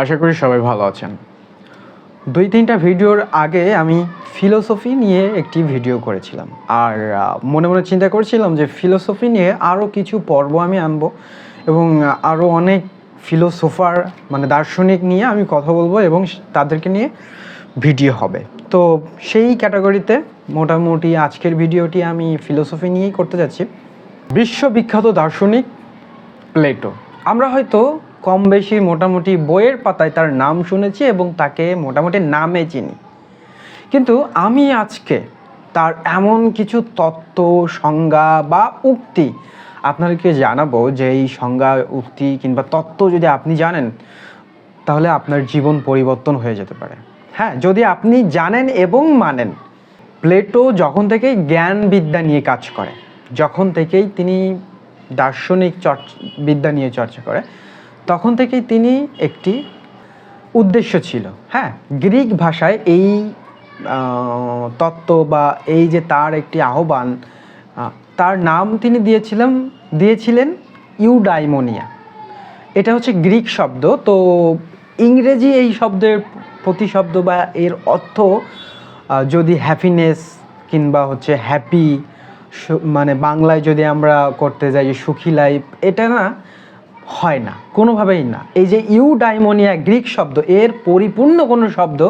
আশা করি সবাই ভালো আছেন। দুই তিনটা ভিডিওর আগে আমি ফিলোসফি নিয়ে একটি ভিডিও করেছিলাম। আর মনে মনে চিন্তা করেছিলাম যে ফিলোসফি নিয়ে আরও কিছু পর্ব আমি আনব এবং আরও অনেক ফিলোসোফার মানে দার্শনিক নিয়ে আমি কথা বলব এবং তাদেরকে নিয়ে ভিডিও হবে। তো সেই ক্যাটাগরিতে মোটামুটি আজকের ভিডিওটি আমি ফিলোসফি নিয়েই করতে যাচ্ছি। বিশ্ববিখ্যাত দার্শনিক প্লেটো। আমরা হয়তো কম বেশি মোটামুটি বইয়ের পাতায় তার নাম শুনেছি এবং তাকে মোটামুটি নামে চিনি। কিন্তু আমি আজকে তার এমন কিছু তত্ত্ব, সংজ্ঞা বা উক্তি আপনাদেরকে জানাব যে এই সংজ্ঞা, উক্তি কিংবা তত্ত্ব যদি আপনি জানেন, তাহলে আপনার জীবন পরিবর্তন হয়ে যেতে পারে। হ্যাঁ যদি আপনি জানেন এবং মানেন, প্লেটো যখন থেকেই জ্ঞান বিদ্যা নিয়ে কাজ করে, যখন থেকেই তিনি দার্শনিক চর্চ, বিদ্যা নিয়ে চর্চা করে তখন থেকেই তিনি একটি উদ্দেশ্য ছিল। হ্যাঁ গ্রিক ভাষায় এই তত্ত্ব বা এই যে তার একটি আহ্বান তার নাম তিনি দিয়েছিলেন দিয়েছিলেন ইউডাইমোনিয়া। এটা হচ্ছে গ্রিক শব্দ। তো ইংরেজি এই শব্দের প্রতিশব্দ বা এর অর্থ যদি হ্যাপিনেস কিংবা হচ্ছে হ্যাপি মানে বাংলায় যদি আমরা করতে যাই, সুখী লাইফ এটা না হয় না, কোনোভাবেই না। এই যে ইউডাইমোনিয়া গ্রিক শব্দ, এর পরিপূর্ণ কোনো শব্দ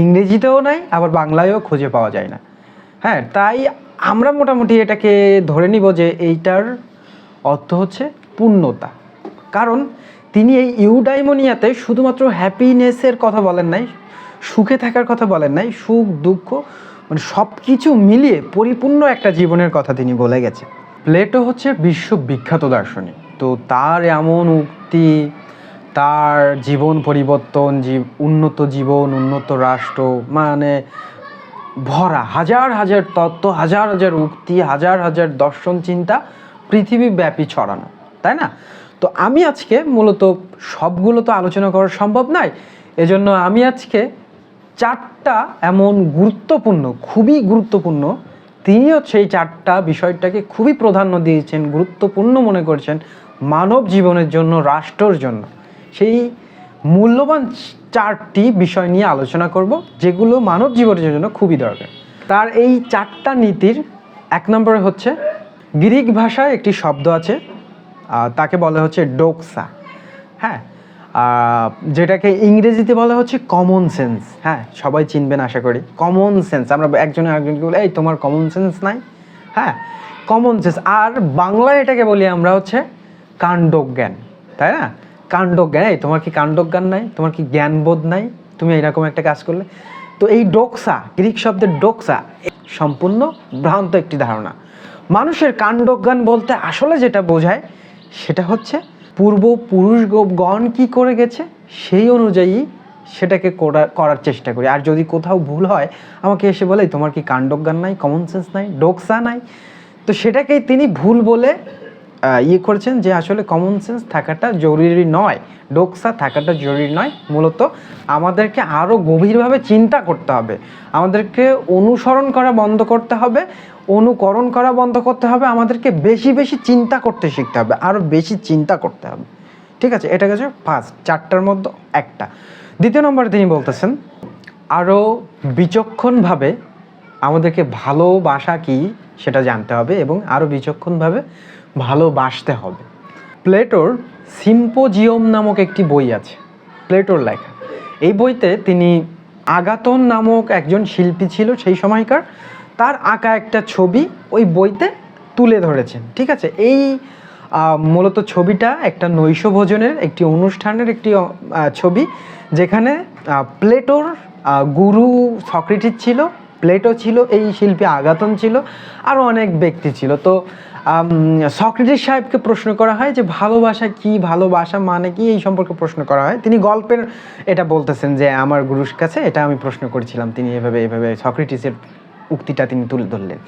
ইংরেজিতেও নাই, আবার বাংলায়ও খুঁজে পাওয়া যায় না। হ্যাঁ তাই আমরা মোটামুটি এটাকে ধরে নিব যে এইটার অর্থ হচ্ছে পূর্ণতা। কারণ তিনি এই ইউডাইমোনিয়াতে শুধুমাত্র হ্যাপিনেসের কথা বলেন নাই, সুখে থাকার কথা বলেন নাই, সুখ, দুঃখ মানে সব কিছু মিলিয়ে পরিপূর্ণ একটা জীবনের কথা তিনি বলে গেছে প্লেটো হচ্ছে বিশ্ববিখ্যাত দার্শনিক। তো তার এমন উক্তি, তার জীবন পরিবর্তন উন্নত জীবন, উন্নত রাষ্ট্র মানে ভরা, হাজার হাজার তত্ত্ব, হাজার হাজার উক্তি, হাজার হাজার দর্শন চিন্তা পৃথিবীব্যাপী ছড়ানো, তাই না? তো আমি আজকে মূলত সবগুলো তো আলোচনা করা সম্ভব নয় এজন্য আমি আজকে চারটা এমন গুরুত্বপূর্ণ, খুবই গুরুত্বপূর্ণ, তিনিও সেই চারটা বিষয়টাকে খুবই প্রাধান্য দিয়েছেন, গুরুত্বপূর্ণ মনে করছেন মানব জীবনের জন্য, রাষ্ট্রর জন্য। সেই মূল্যবান চারটি বিষয় নিয়ে আলোচনা করব, যেগুলো মানব জীবনের জন্য খুবই দরকার। তার এই চারটা নীতির এক নম্বরে হচ্ছে, গ্রিক ভাষায় একটি শব্দ আছে তাকে বলা হচ্ছে ডোকসা। হ্যাঁ যেটাকে ইংরেজিতে বলা হচ্ছে কমন সেন্স হ্যাঁ সবাই চিনবেন আশা করি। কমন সেন্স আমরা একজনে আরেকজনকে বলি, এই, তোমার কমন সেন্স নাই? হ্যাঁ কমন সেন্স আর বাংলায় এটাকে বলি আমরা হচ্ছে কাণ্ডজ্ঞান, তাই না? কাণ্ডজ্ঞান, এই তোমার কি কাণ্ডজ্ঞান নাই? তোমার কি জ্ঞানবোধ নাই? তুমি এরকম একটা কাজ করলে। তো এই ডোকসা, গ্রিক শব্দের ডোকসা সম্পূর্ণ ভ্রান্ত একটি ধারণা। মানুষের কাণ্ডজ্ঞান বলতে আসলে যেটা বোঝায়, সেটা হচ্ছে পূর্বপুরুষগণ কি করে গেছে, সেই অনুযায়ী সেটাকে করা, করার চেষ্টা করি। আর যদি কোথাও ভুল হয়, আমাকে এসে বলে তোমার কি কাণ্ডজ্ঞান নাই? কমন সেন্স নাই? ডোকসা নাই? তো সেটাকেই তিনি ভুল বলে ইয়ে করেছেন যে আসলে কমন সেন্স থাকাটা জরুরি নয় ডোকসা থাকাটা জরুরি নয়। মূলত আমাদেরকে আরও গভীরভাবে চিন্তা করতে হবে। আমাদেরকে অনুসরণ করা বন্ধ করতে হবে, অনুকরণ করা বন্ধ করতে হবে, আমাদেরকে বেশি বেশি চিন্তা করতে শিখতে হবে আরও বেশি চিন্তা করতে হবে। ঠিক আছে? এটা গেছে ফার্স্ট চারটার মধ্যে একটা। দ্বিতীয় নম্বরে তিনি বলতেছেন আরও বিচক্ষণভাবে আমাদেরকে ভালোবাসা কি সেটা জানতে হবে এবং আরও বিচক্ষণভাবে ভালোবাসতে হবে। প্লেটোর সিম্পোজিয়ম নামক একটি বই আছে, প্লেটোর লেখা। এই বইতে তিনি আগাতন নামক একজন শিল্পী ছিল সেই সময়কার। তার আঁকা একটা ছবি ওই বইতে তুলে ধরেছেন, ঠিক আছে? এই মূলত ছবিটা একটা নৈশ ভোজনের একটি অনুষ্ঠানের একটি ছবি যেখানে প্লেটোর গুরু সক্রেটিস ছিল, প্লেটো ছিল, এই শিল্পী আগাতন ছিল আরও অনেক ব্যক্তি ছিল। তো সক্রেটিস সাহেবকে প্রশ্ন করা হয় যে ভালোবাসা কি? ভালোবাসা মানে কি? এই সম্পর্কে প্রশ্ন করা হয়। তিনি গল্পের এটা বলতেছেন যে, আমার গুরুর কাছে এটা আমি প্রশ্ন করেছিলাম। তিনি এভাবে এভাবে সক্রেটিসের উক্তিটা তিনি তুলে ধরলেন।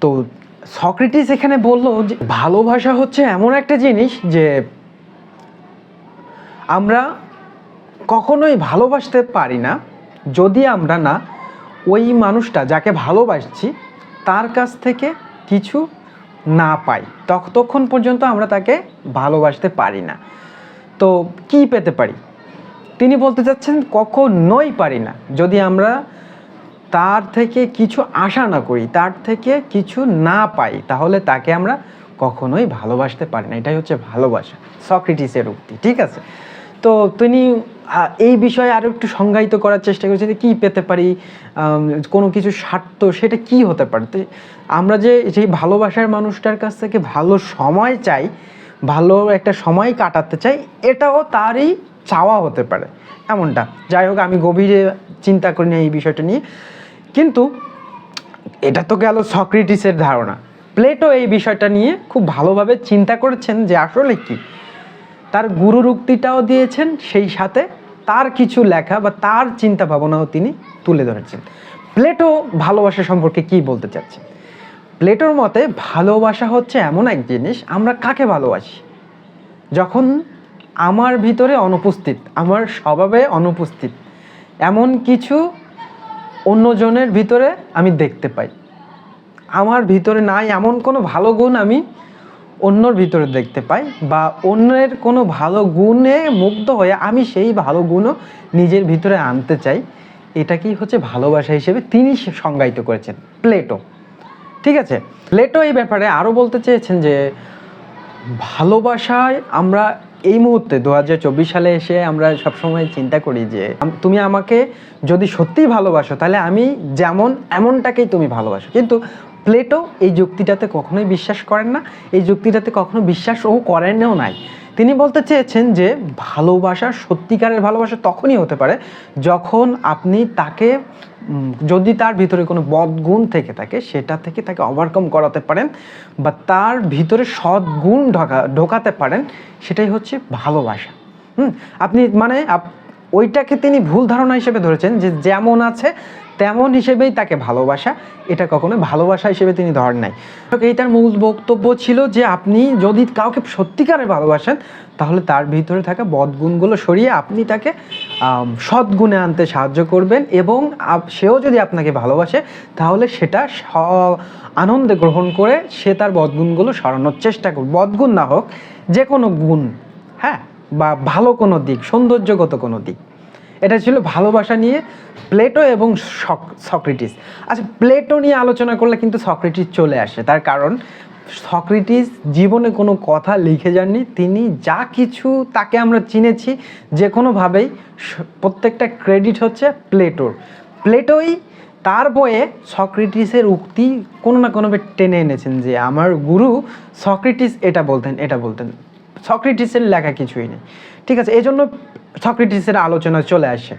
তো সক্রেটিস এখানে বলল যে, ভালোবাসা হচ্ছে এমন একটা জিনিস যে, আমরা কখনোই ভালোবাসতে পারি না। যদি আমরা না, ওই মানুষটা যাকে ভালোবাসছি, তার কাছ থেকে কিছু না পাই। ততক্ষণ পর্যন্ত আমরা তাকে ভালোবাসতে পারি না। তো কি পেতে পারি? তিনি বলতে চাচ্ছেন, কখনোই পারি না। যদি আমরা তার থেকে কিছু আশা না করি, তার থেকে কিছু না পাই, তাহলে তাকে আমরা কখনোই ভালোবাসতে পারি না। এটাই হচ্ছে ভালোবাসা, সক্রেটিসের উক্তি, ঠিক আছে? তো তিনি এই বিষয়ে আরও একটু সংজ্ঞায়িত করার চেষ্টা করেছেন যে কী পেতে পারি কোনো কিছু স্বার্থ, সেটা কি হতে পারে? আমরা যে সেই ভালোবাসার মানুষটার কাছ থেকে ভালো সময় চাই, ভালো একটা সময় কাটাতে চাই, এটাও তারই চাওয়া হতে পারে। এমনটা। যাই হোক, আমি গভীরে চিন্তা করি না এই বিষয়টা নিয়ে। কিন্তু এটা তো গেল সক্রেটিসের ধারণা। প্লেটো এই বিষয়টা নিয়ে খুব ভালোভাবে চিন্তা করেছেন যে আসলে কি? তার গুরুর উক্তিটাও দিয়েছেন, সেই সাথে তার কিছু লেখা বা তার চিন্তা ভাবনাও তিনি তুলে ধরেছেন। প্লেটো ভালোবাসা সম্পর্কে কি বলতে চাচ্ছেন প্লেটোর মতে, ভালোবাসা হচ্ছে এমন এক জিনিস, আমরা কাকে ভালোবাসি? যখন আমার ভিতরে অনুপস্থিত, আমার স্বভাবে অনুপস্থিত, এমন কিছু অন্যজনের ভিতরে আমি দেখতে পাই। আমার ভিতরে নাই এমন কোনো ভালো গুণ আমি অন্যর ভিতরে দেখতে পাই বা অন্যের কোনো ভালো গুণে মুগ্ধ হয়ে আমি সেই ভালো গুণও নিজের ভিতরে আনতে চাই। এটাকেই হচ্ছে ভালোবাসা হিসেবে তিনি সংজ্ঞায়িত করেছেন, প্লেটো। ঠিক আছে? প্লেটো এই ব্যাপারে আরও বলতে চেয়েছেন যে, ভালোবাসায় আমরা এই মুহূর্তে দু হাজার চব্বিশ সালে এসে আমরা সবসময় চিন্তা করি যে তুমি আমাকে যদি সত্যিই ভালোবাসো, তাহলে আমি যেমন, এমনটাকেই তুমি ভালোবাসো। কিন্তু প্লেটো এই যুক্তিটাতে কখনোই বিশ্বাস করেন না, এই যুক্তিটাতে কখনো বিশ্বাস ও করেনও নাই। তিনি বলতে চেয়েছেন যে ভালোবাসা, সত্যিকারের ভালোবাসা তখনই হতে পারে যখন আপনি তাকে যদি তার ভিতরে কোনো বদগুণ থেকে থাকে, সেটা থেকে তাকে ওভারকাম করাতে পারেন বা তার ভিতরে সদ্গুণ ঢোকা, ঢোকাতে পারেন, সেটাই হচ্ছে ভালোবাসা। হুম, আপনি মানে ওইটাকে তিনি ভুল ধারণা হিসেবে ধরেছেন যে যেমন আছে তেমন হিসেবেই তাকে ভালোবাসা, এটা কখনো ভালোবাসা হিসেবে তিনি ধরেন নাই। এই তার মূল বক্তব্য ছিল যে আপনি যদি কাউকে সত্যিকারে ভালোবাসেন, তাহলে তার ভিতরে থাকা বদগুণগুলো সরিয়ে আপনি তাকে সদ্গুণে আনতে সাহায্য করবেন এবং সেও যদি আপনাকে ভালোবাসে, তাহলে সেটা আনন্দে গ্রহণ করে সে তার বদগুণগুলো সরানোর চেষ্টা করবে। বদগুণ না হোক, যে কোনো গুণ হ্যাঁ বা ভালো কোনো দিক, সৌন্দর্যগত কোনো দিক। এটা ছিল ভালোবাসা নিয়ে প্লেটো এবং সক- সক্রেটিস। আচ্ছা প্লেটো নিয়ে আলোচনা করলে কিন্তু সক্রেটিস চলে আসে। তার কারণ, সক্রেটিস জীবনে কোনো কথা লিখে যাননি। তিনি যা কিছু তাকে আমরা চিনেছি যে কোনোভাবেই প্রত্যেকটা ক্রেডিট হচ্ছে প্লেটোর। প্লেটোই তার বইয়ে সক্রেটিসের উক্তি কোনো না কোনোভাবে টেনে এনেছেন যে, আমার গুরু সক্রেটিস এটা বলতেন এটা বলতেন। সক্রেটিসের লেখা কিছুই নেই। ঠিক আছে এই জন্য সক্রেটিসের আলোচনা চলে আসে।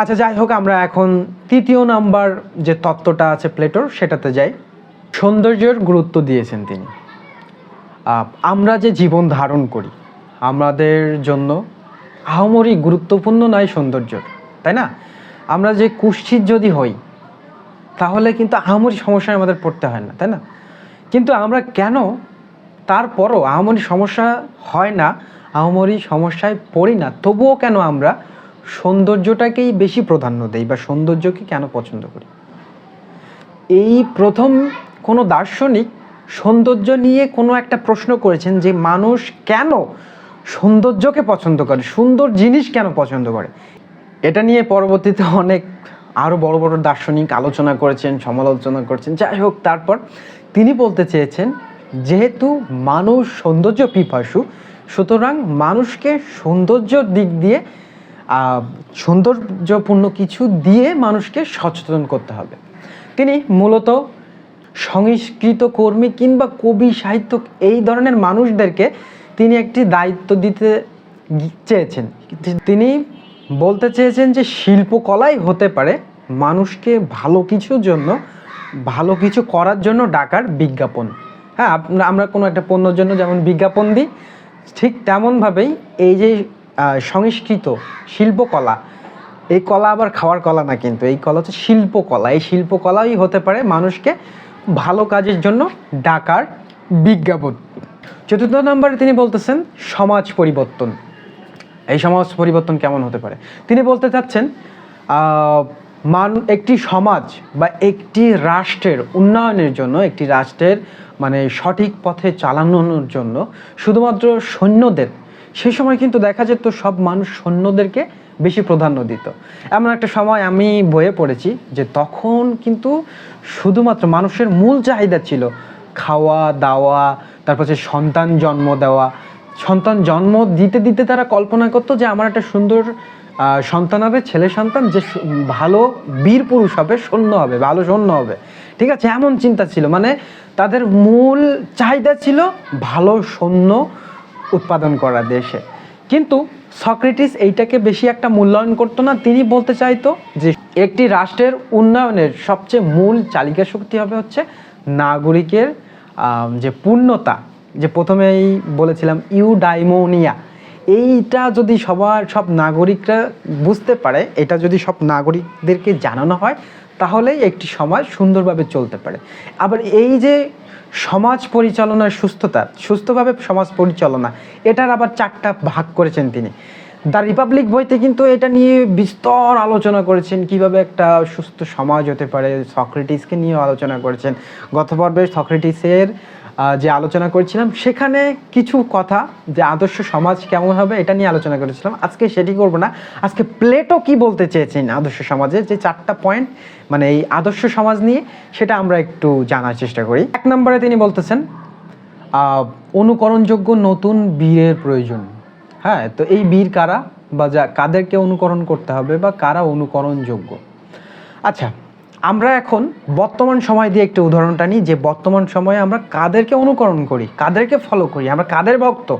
আচ্ছা যাই হোক, আমরা এখন তৃতীয় নাম্বার যে তত্ত্বটা আছে প্লেটোর, সেটাতে যাই। সৌন্দর্যের গুরুত্ব দিয়েছেন তিনি। আমরা যে জীবন ধারণ করি, আমাদের জন্য আহমরি গুরুত্বপূর্ণ নয় সৌন্দর্য তাই না? আমরা যে কুষ্ঠিত যদি হই, তাহলে কিন্তু আহামরি সমস্যায় আমাদের পড়তে হয় না, তাই না? কিন্তু আমরা কেন তারপরও আহামরি সমস্যা হয় না আহামরি সমস্যায় পড়ি না, তবুও কেন আমরা সৌন্দর্যটাকেই বেশি প্রাধান্য দেই বা সৌন্দর্যকে কেন পছন্দ করি? এই প্রথম কোনো দার্শনিক সৌন্দর্য নিয়ে কোনো একটা প্রশ্ন করেছেন যে মানুষ কেন সৌন্দর্যকে পছন্দ করে, সুন্দর জিনিস কেন পছন্দ করে? এটা নিয়ে পরবর্তীতে অনেক আরও বড় বড় দার্শনিক আলোচনা করেছেন, সমালোচনা করেছেন, যাই হোক, তারপর তিনি বলতে চেয়েছেন, যেহেতু মানুষ সৌন্দর্য পিপাসু সুতরাং মানুষকে সৌন্দর্যর দিক দিয়ে সৌন্দর্যপূর্ণ কিছু দিয়ে মানুষকে সচেতন করতে হবে। তিনি মূলত সংস্কৃত কর্মী কিংবা কবি সাহিত্য এই ধরনের মানুষদেরকে তিনি একটি দায়িত্ব দিতে চেয়েছেন। তিনি বলতে চেয়েছেন যে শিল্পকলাই হতে পারে মানুষকে ভালো কিছুর জন্য, ভালো কিছু করার জন্য ডাকার বিজ্ঞাপন। হ্যাঁ আমরা কোনো একটা পণ্যর জন্য যেমন বিজ্ঞাপন দিই ঠিক তেমনভাবেই এই যে সংস্কৃত শিল্পকলা, এই কলা আবার খাওয়ার কলা না কিন্তু, এই কলা হচ্ছে শিল্পকলা। এই শিল্পকলাই হতে পারে মানুষকে ভালো কাজের জন্য ডাকার বিজ্ঞাপন। চতুর্থ নম্বরে তিনি বলতেছেন, সমাজ পরিবর্তন। এই সমাজ পরিবর্তন কেমন হতে পারে? তিনি বলতে চাচ্ছেন মান একটি সমাজ বা একটি রাষ্ট্রের উন্নয়নের জন্য, একটি রাষ্ট্রের মানে সঠিক পথে চালানোর জন্য শুধুমাত্র সৈন্যদের সেই সময় কিন্তু দেখা যেত সব মানুষ সৈন্যদেরকে বেশি প্রাধান্য দিত। এমন একটা সময় আমি বইয়ে পড়েছি যে তখন কিন্তু শুধুমাত্র মানুষের মূল চাহিদা ছিল খাওয়া, দাওয়া, তারপর হচ্ছে সন্তান জন্ম দেওয়া। সন্তান জন্ম দিতে দিতে তারা কল্পনা করতো যে, আমার একটা সুন্দর সন্তান হবে, ছেলে সন্তান, যে ভালো বীর পুরুষ হবে, সৈন্য হবে, ভালো সৈন্য হবে। ঠিক আছে, এমন চিন্তা ছিল। মানে তাদের মূল চাহিদা ছিল ভালো সৈন্য উৎপাদন করা দেশে। কিন্তু সক্রেটিস এইটাকে বেশি একটা মূল্যায়ন করতো না। তিনি বলতে চাইতো যে একটি রাষ্ট্রের উন্নয়নের সবচেয়ে মূল চালিকা শক্তি হবে হচ্ছে নাগরিকের যে পূর্ণতা। যে প্রথমেই বলেছিলাম, ইউডাইমোনিয়া। এইটা যদি সবার, সব নাগরিকরা বুঝতে পারে, এটা যদি সব নাগরিকদেরকে জানানো হয়, তাহলেই একটি সমাজ সুন্দরভাবে চলতে পারে। আবার এই যে সমাজ পরিচালনার সুস্থতা, সুস্থভাবে সমাজ পরিচালনা, এটার আবার চারটা ভাগ করেছেন তিনি। দ্য রিপাবলিক বইতে কিন্তু এটা নিয়ে বিস্তর আলোচনা করেছেন, কীভাবে একটা সুস্থ সমাজ হতে পারে। সক্রেটিসকে নিয়ে আলোচনা করেছেন। গত পর্বে সক্রেটিসের যে আলোচনা করেছিলাম, সেখানে কিছু কথা যে আদর্শ সমাজ কেমন হবে, এটা নিয়ে আলোচনা করেছিলাম। আজকে সেটি করব না। আজকে প্লেটো কি বলতে চেয়েছেন আদর্শ সমাজে? যে চারটা পয়েন্ট মানে এই আদর্শ সমাজ নিয়ে, সেটা আমরা একটু জানার চেষ্টা করি। এক নম্বরে তিনি বলতেছেন অনুকরণযোগ্য নতুন বীরের প্রয়োজন। হ্যাঁ তো এই বীর কারা বা যা, কাদেরকে অনুকরণ করতে হবে বা কারা অনুকরণযোগ্য? আচ্ছা আমরা এখন বর্তমান সময় দিয়ে একটু উদাহরণটা নিই, যে বর্তমান সময়ে আমরা কাদেরকে অনুকরণ করি, কাদেরকে ফলো করি, আমরা কাদের ভক্ত?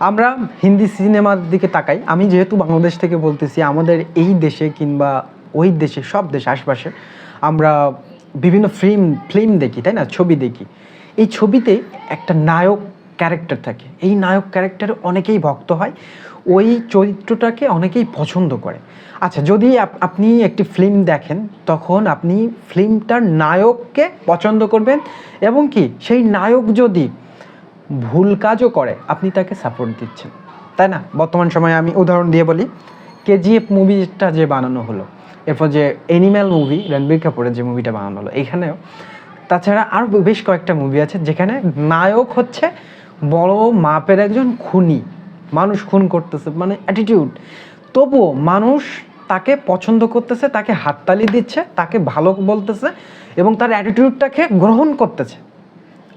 আমরা হিন্দি সিনেমার দিকে তাকাই, আমি যেহেতু বাংলাদেশ থেকে বলতেছি, আমাদের এই দেশে কিংবা ওই দেশে, সব দেশে, আশপাশে আমরা বিভিন্ন ফিল্ম ফিল্ম দেখি, তাই না? ছবি দেখি। এই ছবিতে একটা নায়ক ক্যারেক্টার থাকে। এই নায়ক ক্যারেক্টারে অনেকেই ভক্ত হয়। ওই চরিত্রটাকে অনেকেই পছন্দ করে। আচ্ছা যদি আপ- আপনি একটি ফিল্ম দেখেন, তখন আপনি ফিল্মটার নায়ককে পছন্দ করবেন এবং কি, সেই নায়ক যদি ভুল কাজও করে, আপনি তাকে সাপোর্ট দিচ্ছেন। তাই না? বর্তমান সময়ে আমি উদাহরণ দিয়ে বলি কেজিএফ মুভিটা যে বানানো হলো, এরপর যে অ্যানিম্যাল মুভি রণবীর কাপুরের যে মুভিটা বানানো হলো, এখানেও, তাছাড়া আরও বেশ কয়েকটা মুভি আছে, যেখানে নায়ক হচ্ছে বড় মাপের একজন খুনি। মানুষ খুন করতেছে মানে অ্যাটিটিউড তবুও মানুষ তাকে পছন্দ করতেছে, তাকে হাততালি দিচ্ছে, তাকে ভালো বলতেছে এবং তার অ্যাটিটিউডটাকে গ্রহণ করতেছে।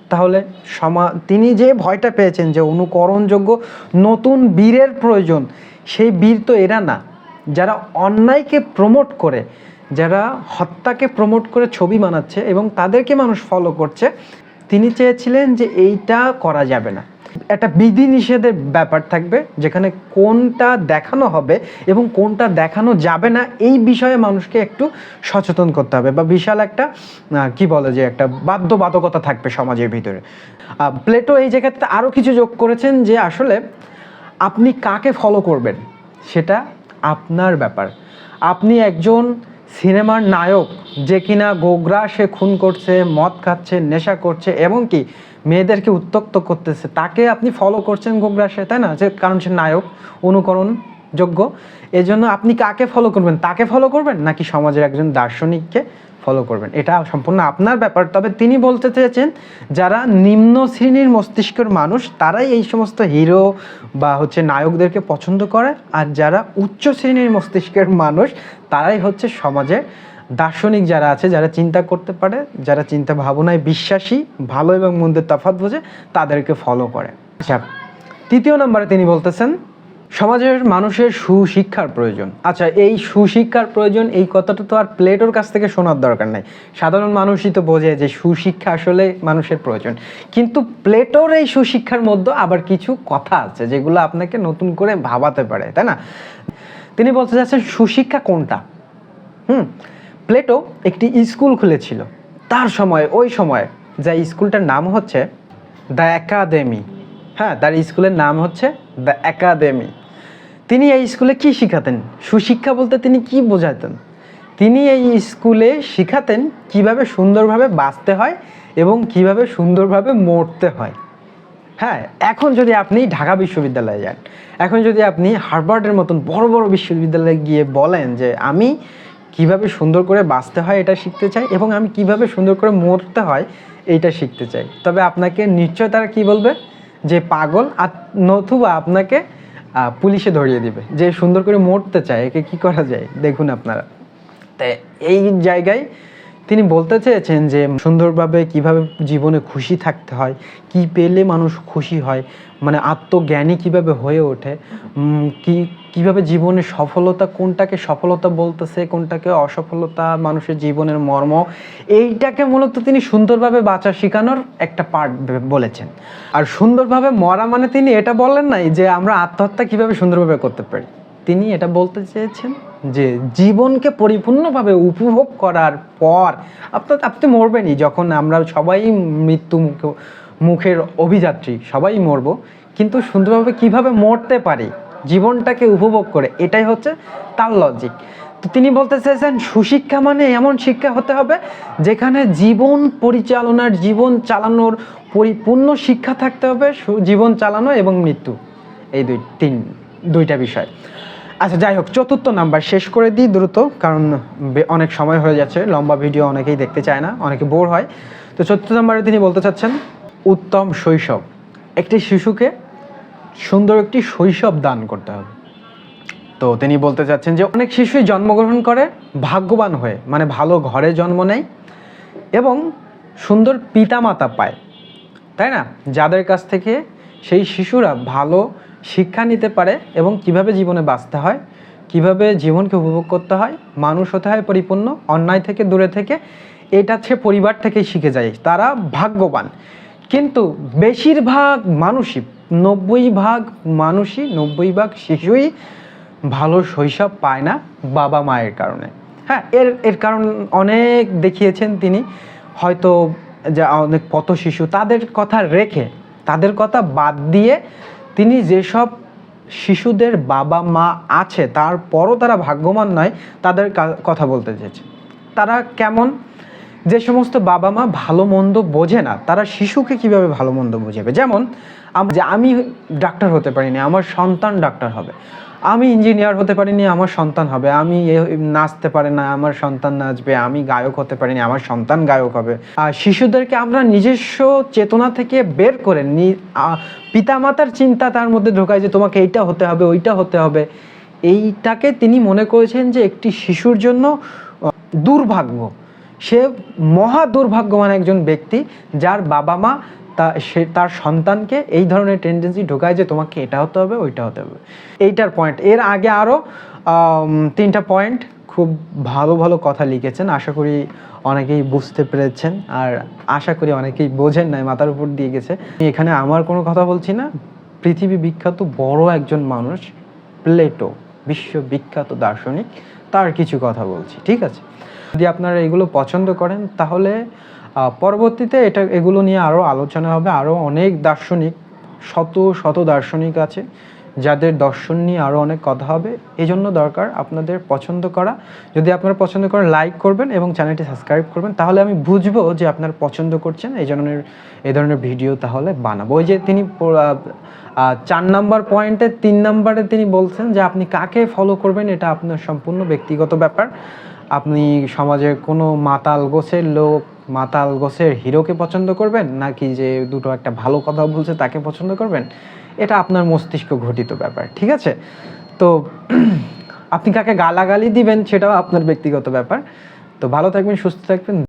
তাহলে সমা, তিনি যে ভয়টা পেয়েছেন যে অনুকরণযোগ্য নতুন বীরের প্রয়োজন, সেই বীর তো এরা না। যারা অন্যায়কে প্রমোট করে, যারা হত্যাকে প্রমোট করে ছবি বানাচ্ছে এবং তাদেরকে মানুষ ফলো করছে, তিনি চেয়েছিলেন যে এইটা করা যাবে না। একটা বিধি নিষেধের ব্যাপার থাকবে, যেখানে কোনটা দেখানো হবে এবং কোনটা দেখানো যাবে না, এই বিষয়ে মানুষকে একটু সচেতন করতে হবে বা বিশাল একটা কি বলে যে একটা বাধ্যবাধকতা থাকবে সমাজের ভিতরে। প্লেটো এই জায়গাতে আরও কিছু যোগ করেছেন যে আসলে আপনি কাকে ফলো করবেন, সেটা আপনার ব্যাপার। আপনি একজন সিনেমার নায়ক, যে কিনা গোগরা সে খুন করছে, মদ খাচ্ছে, নেশা করছে, এবং কি মেয়েদেরকে উত্তক্ত করতেছে। তাকে আপনি ফলো করছেন গোগরা সে তাই না? যে কারণ সে নায়ক অনুকরণ যোগ্য এজন্য আপনি কাকে ফলো করবেন? তাকে ফলো করবেন নাকি সমাজের একজন দার্শনিককে ফলো করবেন? এটা সম্পূর্ণ আপনার ব্যাপার। তবে তিনি বলতে চেয়েছেন, যারা নিম্ন শ্রেণির মস্তিষ্কের মানুষ, তারাই এই সমস্ত হিরো বা হচ্ছে নায়কদেরকে পছন্দ করে। আর যারা উচ্চ শ্রেণির মস্তিষ্কের মানুষ, তারাই হচ্ছে সমাজে দার্শনিক যারা আছে, যারা চিন্তা করতে পারে, যারা চিন্তা ভাবনায় বিশ্বাসী, ভালো এবং মন্দের তফাৎ বোঝে, তাদেরকে ফলো করে। আচ্ছা তৃতীয় নম্বরে তিনি বলতেছেন, সমাজের মানুষের সুশিক্ষার প্রয়োজন। আচ্ছা এই সুশিক্ষার প্রয়োজন, এই কথাটা তো আর প্লেটোর কাছ থেকে শোনার দরকার নাই। সাধারণ মানুষই তো বোঝে যে সুশিক্ষা আসলে মানুষের প্রয়োজন। কিন্তু প্লেটোর এই সুশিক্ষার মধ্যে আবার কিছু কথা আছে, যেগুলো আপনাকে নতুন করে ভাবাতে পারে, তাই না? তিনি বলতে চাচ্ছেন, সুশিক্ষা কোনটা? হুম? প্লেটো একটি স্কুল খুলেছিল। তার সময়, ওই সময়, যা স্কুলটার নাম হচ্ছে দ্য একাডেমি। হ্যাঁ তার স্কুলের নাম হচ্ছে দ্য একাডেমি। তিনি এই স্কুলে কি শিখাতেন? সুশিক্ষা বলতে তিনি কি বোঝাতেন? তিনি এই স্কুলে শিখাতেন কীভাবে সুন্দরভাবে বাঁচতে হয় এবং কীভাবে সুন্দরভাবে মরতে হয়। হ্যাঁ এখন যদি আপনি ঢাকা বিশ্ববিদ্যালয়ে যান, এখন যদি আপনি হার্ভার্ডের মতন বড় বড় বিশ্ববিদ্যালয়ে গিয়ে বলেন যে, আমি কীভাবে সুন্দর করে বাঁচতে হয় এটা শিখতে চাই এবং আমি কীভাবে সুন্দর করে মরতে হয় এইটা শিখতে চাই। তবে আপনাকে নিশ্চয় তারা কি বলবে? যে পাগল আর নতুবা আপনাকে পুলিশে ধরিয়ে দিবে। যে সুন্দর করে মরতে চায়, একে কি করা যায়? দেখুন আপনারা। তাই এই জায়গায় তিনি বলতে চেয়েছেন যে সুন্দরভাবে কীভাবে জীবনে খুশি থাকতে হয়, কি পেলে মানুষ খুশি হয় মানে আত্মজ্ঞানী কীভাবে হয়ে ওঠে কি, কীভাবে জীবনে সফলতা, কোনটাকে সফলতা বলতেছে, কোনটাকে অসফলতা, মানুষের জীবনের মর্ম, এইটাকে মূলত তিনি সুন্দরভাবে বাঁচা শেখানোর একটা পার্ট বলেছেন। আর সুন্দরভাবে মরা মানে তিনি এটা বললেন নাই যে আমরা আত্মহত্যা কীভাবে সুন্দরভাবে করতে পারি। তিনি এটা বলতে চেয়েছেন। যে জীবনকে পরিপূর্ণভাবে উপভোগ করার পর আপনার আপনি মরবেনই, যখন আমরা সবাই মৃত্যু মুখে, মুখের অভিযাত্রী, সবাই মরবো, কিন্তু সুন্দরভাবে কীভাবে মরতে পারি, জীবনটাকে উপভোগ করে, এটাই হচ্ছে তার লজিক তো তিনি বলতে চাইছেন সুশিক্ষা মানে এমন শিক্ষা হতে হবে, যেখানে জীবন পরিচালনার, জীবন চালানোর পরিপূর্ণ শিক্ষা থাকতে হবে জীবন চালানো এবং মৃত্যু। এই দুই, তিন, দুইটা বিষয়। আচ্ছা যাই হোক, চতুর্থ নাম্বার শেষ করে দিই দ্রুত, কারণ অনেক সময় হয়ে যাচ্ছে, লম্বা ভিডিও অনেকেই দেখতে চায় না, অনেকে বোর হয়। তো চতুর্থ নাম্বারে তিনি বলতে চাচ্ছেন, উত্তম শৈশব। একটি শিশুকে সুন্দর একটি শৈশব দান করতে হবে। তো তিনি বলতে চাচ্ছেন যে, অনেক শিশুই জন্মগ্রহণ করে ভাগ্যবান হয়ে মানে ভালো ঘরে জন্ম নেয় এবং সুন্দর পিতামাতা পায়। তাই না? যাদের কাছ থেকে সেই শিশুরা ভালো শিক্ষা নিতে পারে এবং কীভাবে জীবনে বাঁচতে হয়, কীভাবে জীবনকে উপভোগ করতে হয়, মানুষ হতে হয় পরিপূর্ণ, অন্যায় থেকে দূরে থেকে, এটা সে পরিবার থেকেই শিখে যায়, তারা ভাগ্যবান। কিন্তু বেশিরভাগ মানুষই, নব্বই ভাগ মানুষই, নব্বই ভাগ শিশুই ভালো শৈশব পায় না বাবা মায়ের কারণে। হ্যাঁ এর এর কারণ অনেক দেখিয়েছেন তিনি, হয়তো যা অনেক পথ শিশু তাদের কথা রেখে, তাদের কথা বাদ দিয়ে তিনি যেসব শিশুদের বাবা মা আছে, তারপরও তারা ভাগ্যবান নয়, তাদের কথা বলতে চেয়েছে। তারা কেমন? যে সমস্ত বাবা মা ভালো মন্দ বোঝে না, তারা শিশুকে কীভাবে ভালো মন্দ বোঝাবে? যেমন যে আমি ডাক্তার হতে পারিনি, আমার সন্তান ডাক্তার হবে। আমি ইঞ্জিনিয়ার হতে পারিনি, আমার সন্তান হবে। আমি নাচতে পারে না, আমার সন্তান নাচবে। আমি গায়ক হতে পারিনি, আমার সন্তান গায়ক হবে। আর শিশুদেরকে আমরা নিজস্ব চেতনা থেকে বের করে পিতামাতার চিন্তা তার মধ্যে ঢোকায় যে তোমাকে এইটা হতে হবে, ওইটা হতে হবে। এইটাকে তিনি মনে করেছেন যে একটি শিশুর জন্য দুর্ভাগ্য। সে মহা দুর্ভাগ্যবান একজন ব্যক্তি যার বাবা মা তা সে তার সন্তানকে এই ধরনের টেন্ডেন্সি ঢোকায় যে তোমাকে এটা হতে হবে, ওইটা হতে হবে। এইটার পয়েন্ট এর আগে আরও তিনটা পয়েন্ট খুব ভালো ভালো কথা লিখেছেন। আশা করি অনেকেই বুঝতে পেরেছেন আর আশা করি অনেকেই বোঝেন নাই, মাথার উপর দিয়ে গেছে। এখানে আমার কোনো কথা বলছি না। পৃথিবী বিখ্যাত বড় একজন মানুষ, প্লেটো, বিশ্ববিখ্যাত দার্শনিক, তার কিছু কথা বলছি, ঠিক আছে? যদি আপনারা এগুলো পছন্দ করেন, তাহলে পরবর্তীতে এটা, এগুলো নিয়ে আরও আলোচনা হবে। আরও অনেক দার্শনিক, শত শত দার্শনিক আছে, যাদের দর্শন নিয়ে আরও অনেক কথা হবে। এই জন্য দরকার আপনাদের পছন্দ করা। যদি আপনারা পছন্দ করেন লাইক করবেন এবং চ্যানেলটি সাবস্ক্রাইব করবেন। তাহলে আমি বুঝব যে আপনারা পছন্দ করছেন, এই ধরনের এই ধরনের ভিডিও তাহলে বানাবো। ওই যে তিনি চার নাম্বার পয়েন্টে তিন নাম্বারে তিনি বলছেন যে, আপনি কাকে ফলো করবেন, এটা আপনার সম্পূর্ণ ব্যক্তিগত ব্যাপার। আপনি সমাজে কোনো মাতাল গোছের লোক, মাতাল গোছের হিরোকে পছন্দ করবেন? নাকি যে দুটো একটা ভালো কথা বলছে তাকে পছন্দ করবেন? এটা আপনার মস্তিষ্ক ঘটিত ব্যাপার, ঠিক আছে? তো আপনি কাকে গালাগালি দিবেন সেটাও আপনার ব্যক্তিগত ব্যাপার। তো ভালো থাকবেন, সুস্থ থাকবেন।